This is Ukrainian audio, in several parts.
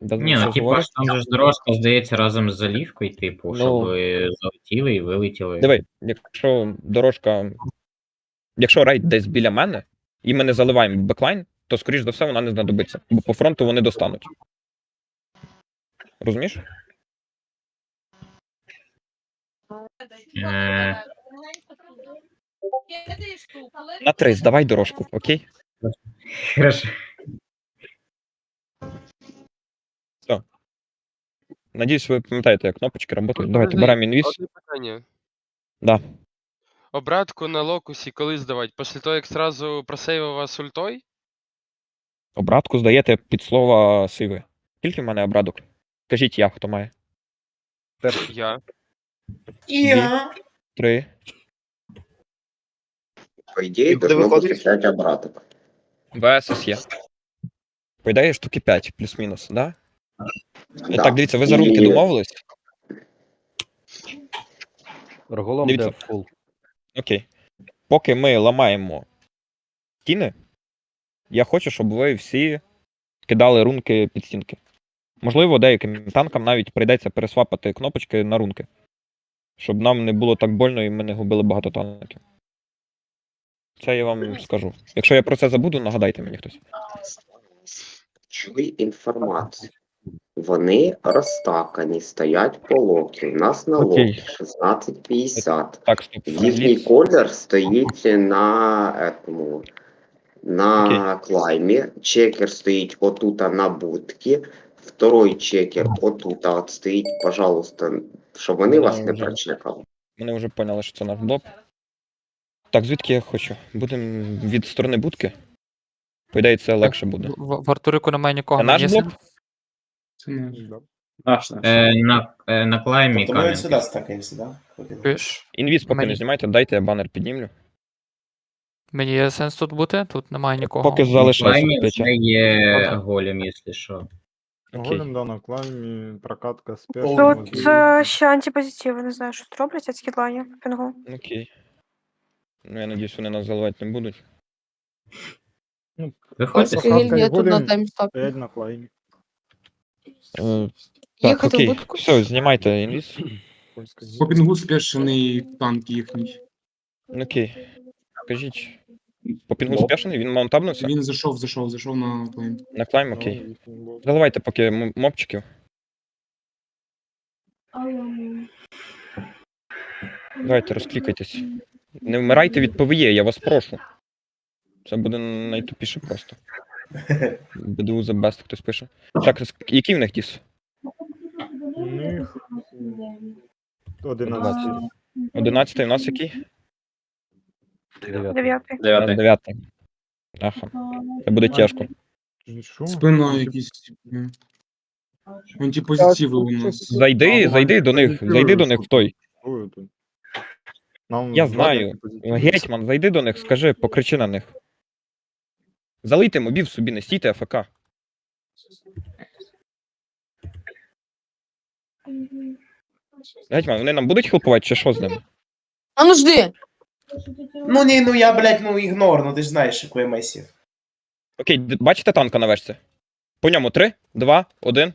Ні, ну типа ж там же ж дорожка здається разом з залівкою, типу, Ну. щоб ви залетіли і вилетіли. Диви, якщо дорожка. Якщо рейд десь біля мене, і ми не заливаємо беклайн, то скоріш за все вона не знадобиться. Бо по фронту вони достануть. Розумієш? Е, На три, здавай дорожку, окей? Хорошо. Надіюсь, ви пам'ятаєте, як кнопочки працюють. Давайте беремо інвіз. Одне питання. Да. Обратку на локусі коли здавати? Після того, як сразу просейвив вас ультой? Обратку здаєте під слово сиви. Скільки в мене обрадок? Кажіть я, хто має. Я. Я. Три. По ідеї, Куди должно бути виходить? 5 обраток. ВСС є. По ідеї, штуки 5 плюс-мінус, да? Е, Да. Так, дивіться, ви за рунки І- домовились? Роголом Дивіться. де фул. Окей. Поки ми ламаємо стіни, я хочу, щоб ви всі кидали рунки під стінки. Можливо, деяким танкам навіть прийдеться пересвапати кнопочки на рунки. Щоб нам не було так больно і ми не губили багато танків. Це я вам скажу. Якщо я про це забуду, нагадайте мені хтось. Чули інформацію. Вони розтакані, стоять по локі. У нас на локі 16.50. Так, стоп. Їхній колір стоїть на етому, на клаймі. Чекер стоїть отут на будці. Второй чекер отут от стоїть, пожалуйста, щоб вони Ну, вас не вже. прочекали. Вони вже поняли, що це наш блок. Так, звідки я хочу? Будемо від сторони будки. По ідеї, це легше буде. В, в Артурику немає нікого. Це наш мені блок? Це наш. Наш, наш. Е, на, е, на клаймі Тобто ми камінь. сюди стакаємося, да? Інвіз поки не Мені- знімайте, дайте я банер піднімлю. Мені є сенс тут бути? Тут немає нікого. Поки На залишається клаймі п'ять. вже є голем, якщо що. Окей. Голем, да, на клаймі, прокатка з Тут, першим. Тут, Тут е, ще антипозитиви, не знаю, що тут роблять, а скідлання пінгу. Окей. Ну, я надіюсь, вони нас заливати не будуть. Виходьте. Прокатка Гільдія тут на голем таймстопі. стоять на клаймі. Е, так, Їхати в окей. будку? Все, знімайте інвіз. По пінгу спешений танк їхній. Окей. Кажіть. По пінгу спешений, він маунтабнувся? Він зайшов, зайшов, зайшов на клейм. На клайм, окей. Заливайте поки м- мобчиків. Давайте, розклікайтесь. Не вмирайте від ПВЄ, я вас прошу. Це буде найтупіше просто. БДУ за best хтось пише. Так, який в них діс? У них 11. 11 у нас який? Дев'ятий. Дев'ятий. Дев'ятий. 9. Ага. Це буде тяжко. Спина якісь. е, Антипозитиви у нас. Зайди, зайди до них, зайди до них в той. Нам Я знаю. Гетьман, зайди до них, скажи, покричи на них. Залийте мобів собі, не стійте АФК. Гетьман, вони нам будуть хелпувати чи що з ними? А ну жди! Ну ні, ну я, блядь, ну ігнор, ну ти ж знаєш, який месів. Окей, д- бачите танка на вешці? По ньому 3, 2, 1.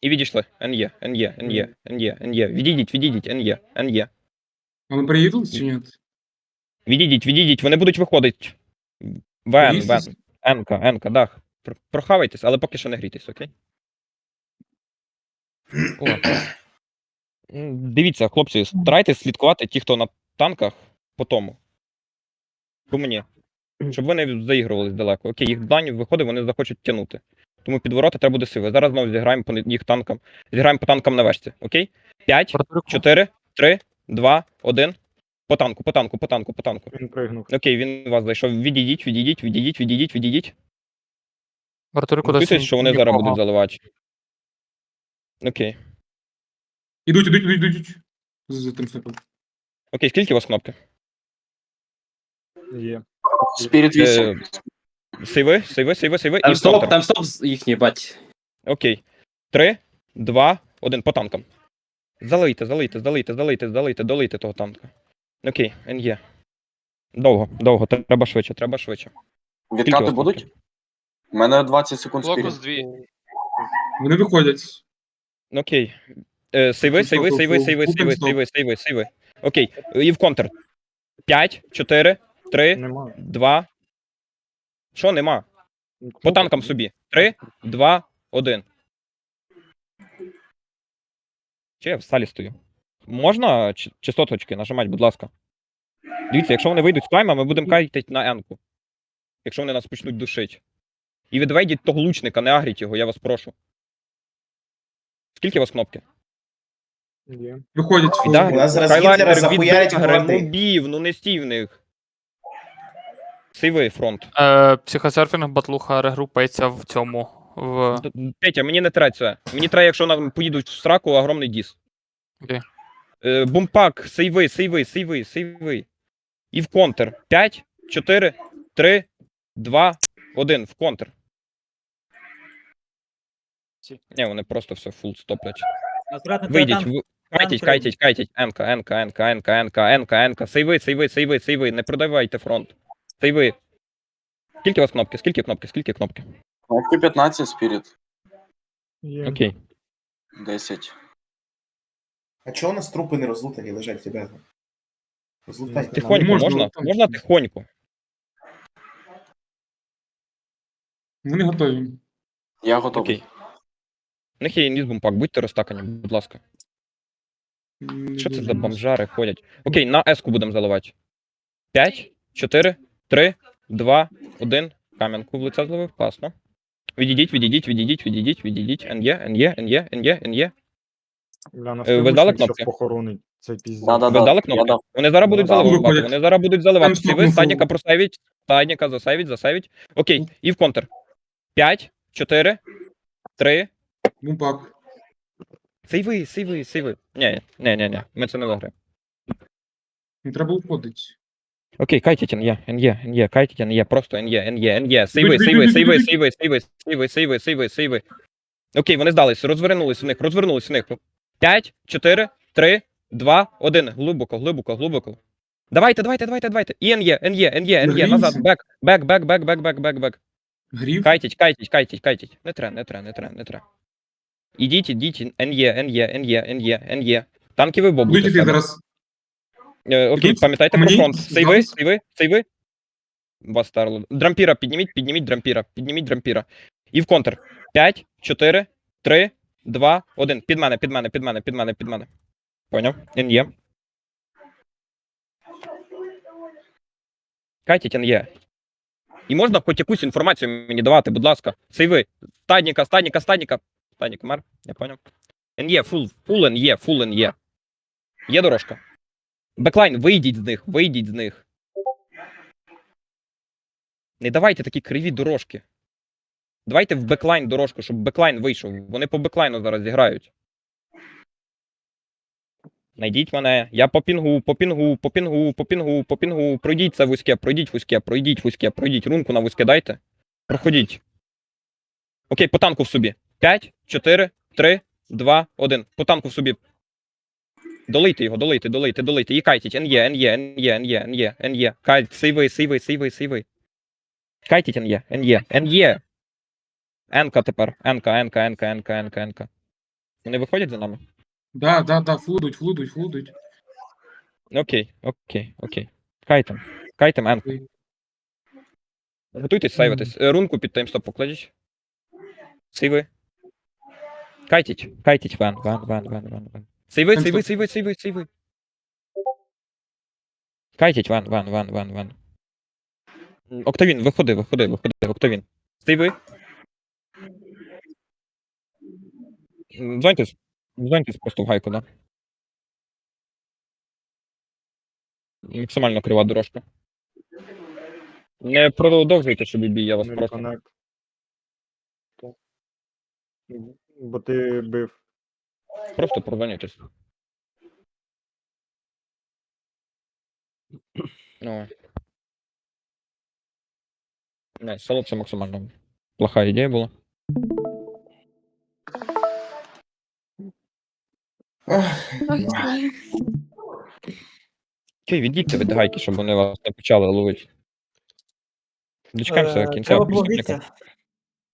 І відійшли. НЄ, НЄ, НЄ, НЄ, НЄ. Відійдіть, відійдіть, НЄ, НЄ. Вони приїдуть чи ні? Відійдіть, відійдіть, вони будуть виходити. ВН, ВН. Боїстесь? Енка, Енка, да. Пр- Прохавайтесь, але поки що не грійтесь, окей? О. Дивіться, хлопці, старайтесь слідкувати ті, хто на танках по тому. По мені. Щоб вони заігрувались далеко. Окей, їх дані виходить, вони захочуть тягнути. Тому під ворота треба буде сили. Зараз знову зіграємо по їх танкам. Зіграємо по танкам на вешці. Окей? 5, В Артурику 4, 3, 2, 1. По танку, по танку, по танку, по танку. Він пригнув. Окей, він у вас зайшов. Відійдіть, відійдіть, відійдіть, відійдіть, відійдіть. в Артурику Готуйтесь, що вони зараз будуть заливати. Окей. Ідуть, ідуть, ідуть, ідуть. За тим степом. Окей, скільки у вас кнопки? Є. Спіріт Е, 8. Сейви, сейви, сейви, сейви Там і стоп, там стоп з- їхній, бать. Окей. Три, два, один по танкам. Залийте, залийте, залийте, залийте, залийте, долийте того танка. Окей, НЄ. Довго, довго, треба швидше, треба швидше. Відкати будуть? У мене 20 секунд Локус 2. Вони виходять. Окей. Е, Сейви, сейви, сейви, сейви, сейви, сейви, сейви, сейви. Окей. І в контр. 5, 4, 3, Нема. 2. Що нема? По танкам собі. 3, 2, 1. Чи я в сталі стою? Можна частоточки нажимати, будь ласка. Дивіться, якщо вони вийдуть з клайма, ми будемо кайтити на енку. Якщо вони нас почнуть душити. І відведіть того лучника, не агріть його, я вас прошу. Скільки у вас кнопки? Є. Виходять. І да, нас зараз Гітлера захуярять ну не стій в них. Сейви фронт. Е, психосерфінг батлуха регрупається в цьому. В... Петя, мені не треба це. Мені треба, якщо нам поїдуть в сраку, огромний діс. Окей. Е, бумпак, сейви, сейви, сейви, сейви. І в контр. 5, 4, 3, 2, 1. В контр. Ні, вони просто все фул стоплять. Вийдіть, в... кайтіть, кайтіть, кайтіть. Енка, енка, енка, енка, енка, енка, енка. Сейви, сейви, сейви, сейви. Не продавайте фронт. Сейви. Скільки у вас кнопки? Скільки кнопки? Скільки кнопки? Кнопки 15, спіріт. Окей. 10. А чого у нас трупи не розлутані лежать, ребята? Розлутайте. Тихонько, можна, можна? там- Можна тихонько. Вони готові. Я готовий. Окей. У них є інізбумпак, будьте розтакані, будь ласка. Що це за бомжари ходять? Окей, на еску будемо заливати. 5, 4, 3, 2, 1. Кам'янку в лице зловив, класно. Відійдіть, відійдіть, відійдіть, відійдіть, відійдіть. НЄ, НЄ, НЄ, НЄ, НЄ. Бля, на Е, ви дали щоб кнопки? похоронить. Це піздець. Да-да-да. Ви дали кнопки? Вони зараз будуть Да, да. заливати. Вони зараз будуть заливати. Всі ви стадніка просавіть, стадніка засавіть, засавіть. Окей, і в контр. 5, 4, 3. Бумпак. Сейви, сейви, сейви. Ні, ні, ні, ні, ми це не виграємо. Не треба уходити. Окей, кайтіть НЄ, НЄ, НЄ, кайтіть НЄ, просто НЄ. Сейви, Бить, бить, сейви, сейви, бить, сейви, сейви, сейви, сейви, сейви, сейви. Окей, вони здались, розвернулись в них, розвернулись в них. 5, 4, 3, 2, 1. Глибоко, глибоко, глибоко. Давайте, давайте, давайте, давайте. І НЄ, НЄ, НЄ, НЄ, назад, бек, бек, бек, бек, бек, бек, бек, бек. Грів. Кайтіть, кайтіть, кайтіть, кайтіть. Не тре, не тре, не тре, не тре. Ідіть, ідіть, НЄ, НЄ, НЄ, НЄ, НЄ. Танки ви бобуйте. Будете зараз. Е, Окей, Ідуть. пам'ятайте про Мені фронт. Сейви, здалось- сейви, сейви. Бастарло. Дрампіра підніміть, підніміть дрампіра, підніміть дрампіра. І в контр. 5, 4, 3, 2, 1. Під мене, під мене, під мене, під мене, під мене. Поняв? НЄ. Катіть НЄ. І можна хоч якусь інформацію мені давати, будь ласка. Сейви. Стадніка, стадніка, стадніка. Стаднік мер, я поняв. НЄ, фул, фул НЄ, фул НЄ. Є дорожка. Беклайн, вийдіть з них, вийдіть з них. Не давайте такі криві дорожки. Давайте в беклайн дорожку, щоб беклайн вийшов. Вони по беклайну зараз зіграють. Найдіть мене. Я по пінгу, по пінгу, по пінгу, по пінгу, по пінгу. Пройдіть це вузьке, пройдіть вузьке, пройдіть вузьке, пройдіть. Рунку на вузьке дайте. Проходіть. Окей, по танку в собі. 5, 4, 3, 2, 1. По танку в собі. Долийте його, долийте, долийте, долийте. І кайтіть. НЄ, НЄ, НЄ, НЄ, НЄ, НЄ. Кайт, сейви, сейви, сейви, сейви. Кайтіть НЄ, НЄ, НЄ. Енка тепер. Енка, енка, енка, енка, енка, енка. Вони виходять за нами? Да, да, да, флудуть, флудуть, флудуть. Окей, окей, окей. Кайтем. Кайтем. Окей. Готуйтесь сейвитись. Е, Рунку під таймстоп покладіть. Сейви. Кайтіть, кайтіть, вен, вен, вен, вен, вен, вен. Сейви, сейви, Таймстоп. сейви, сейви, сейви. Кайтіть, вен, вен, вен, вен, вен. М, Октавін, виходи, виходи, виходи, Октавін. Сейви. М, Зоньтесь. Зоньтесь просто в гайку, да. Максимально крива дорожка. Не продовжуйте собі бій, я вас Не прошу. Бо ти бив. Просто прозвонюйтесь. Ну. Не, соло це максимально плоха ідея була. Окей, відійдьте від гайки, щоб вони вас не почали ловити. Дочекаємося кінця Треба.